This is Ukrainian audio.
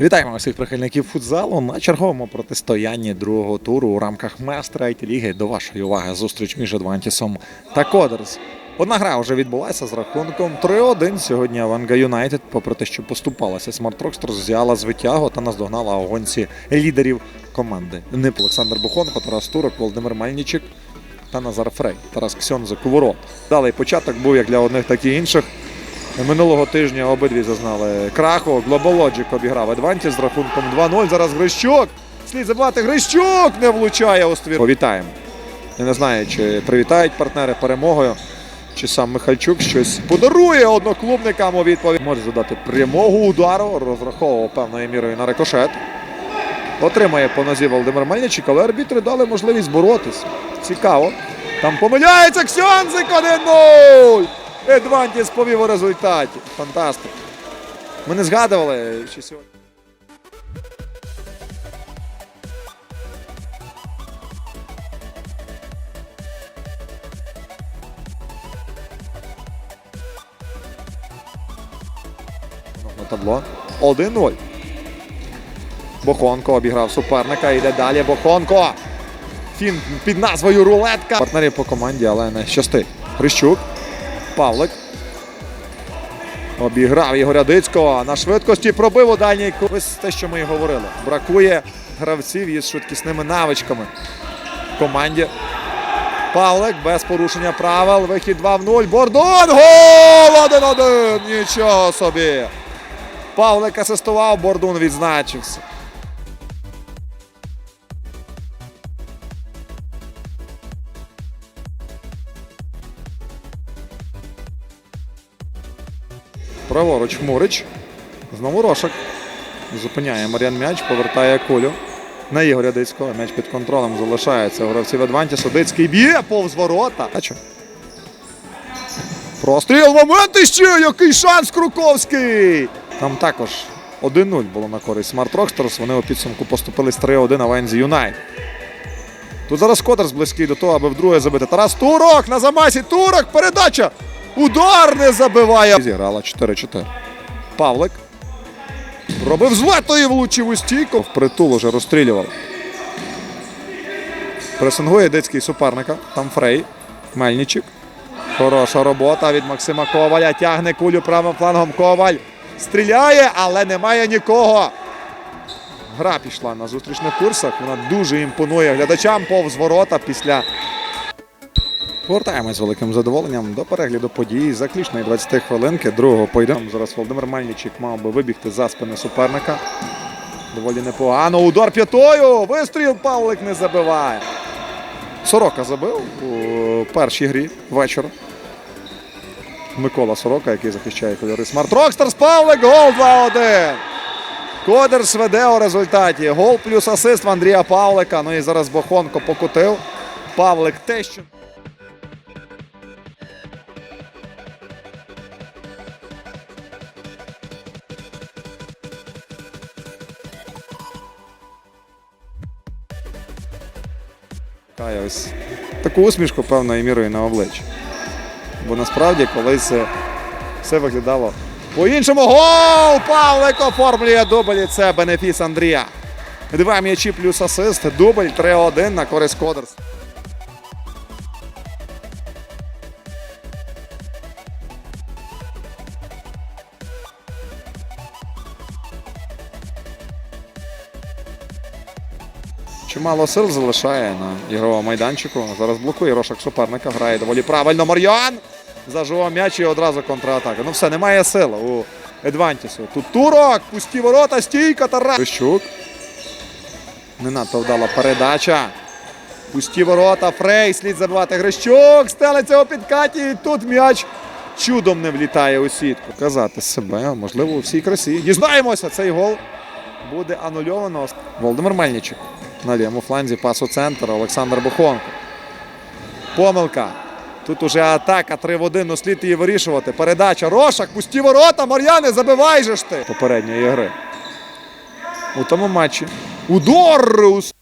Вітаємо всіх прихильників футзалу на черговому протистоянні другого туру у рамках Местра IT ліги. До вашої уваги зустріч між Адвантісом та Кодерс. Одна гра вже відбулася з рахунком 3-1. Сьогодні Аванга Юнайтед, попри те, що поступалася Смарт Рокстер, взяла звитягу та наздогнала у гонці лідерів команди. Нип Олександр Бухонко, Тарас Турок, Володимир Мельничик та Назар Фрей. Тарас у ворот. Далий початок був як для одних, так і інших. Минулого тижня обидві зазнали краху. Глобалоджик обіграв Адвантіс з рахунком 2-0. Зараз Грищук. Слід забувати Грищук не влучає у ствір. Повітаємо. Я не знаю, чи привітають партнери перемогою, чи сам Михальчук щось подарує одноклубникам у відповідь. Може задати прямого удару, розраховував певною мірою на рикошет. Отримає по нозі Володимир Мельничик, але арбітри дали можливість боротись. Цікаво. Там помиляється Ксьонзик 1-0! Едвантіс повів у результаті. Фантастика. Ми не згадували, чи сьогодні. На табло. 1-0. Бохонко обіграв суперника. Йде далі. Бохонко. Фін під назвою Рулетка. Партнерів по команді, але не щастить. Грищук. Павлик. Обіграв Ігоря Дицького. На швидкості пробив у дальній Ось те, що ми і говорили. Бракує гравців із швидкісними навичками в команді. Павлик без порушення правил. Вихід 2 в 0. Бордон. Гол! 1-1. Нічого собі. Павлик асистував, Бордун відзначився. Праворуч Хмурич. Знову Рошак. Зупиняє Мар'ян м'яч, повертає кулю. На Ігоря Дицького. М'яч під контролем залишається. у гравців Адвантісу. Дицький б'є повз ворота. Простріл момент іще! Який шанс Круковський! Там також 1-0 було на користь Смарт Рокстерс. Вони у підсумку поступились 3-1 на Вензі Юнайт. Тут зараз Кодерс близький до того, аби вдруге забити. Тарас Турок на замасі. Турок, передача! Удар не забиває. Зіграла 4-4. Павлик. Робив злето і влучив у стійку. Впритул уже розстрілював. Пресингує дитський суперника. Там Фрей. Мельничик. Хороша робота від Максима Коваля. Тягне кулю правим флангом Коваль. Стріляє, але немає нікого. Гра пішла на зустрічних курсах. Вона дуже імпонує глядачам повз ворота після Повертаємось з великим задоволенням до перегляду подій заключної 20 хвилинки другого поєдинку. Зараз Володимир Мельничик мав би вибігти за спини суперника. Доволі непогано. Удар п'ятою. Вистріл Павлик не забиває. Сорока забив у першій грі вечора. Микола Сорока, який захищає кольори Смарт Рокстерс. Павлик. Гол 2-1. Кодерс веде у результаті. Гол плюс асист в Андрія Павлика. Ну і зараз Бохонко покутив. Павлик те, що. Чекає ось таку усмішку певною мірою на обличчі. Бо насправді колись все виглядало по-іншому. Гол! Павлик оформлює дубль. і Це бенефіс Андрія. Два м'ячі плюс асист. Дубль 3-1 на користь Кодерс. Чимало сил залишає на ігровому майданчику. Зараз блокує Рошак суперника. Грає доволі правильно. Мар'ян зажував м'яч і одразу контратака. Ну все, немає сили у Едвантісу. Тут турок, пусті ворота, стійка Тарас. Грищук. Не надто вдала передача. Пусті ворота. Фрей слід забивати. Грищук стелиться у підкаті. І тут м'яч чудом не влітає у сітку. Казати себе, можливо, у всій красі. Дізнаємося, цей гол буде анульовано. Володимир Мельничик. На лівому фланзі пас у центр. Олександр Бухонко. Помилка. Тут уже атака 3 в 1, ну слід її вирішувати. Передача. Рошак, пусті ворота, Мар'яни, забивай же ж ти. Попередньої гри. У тому матчі. Удар!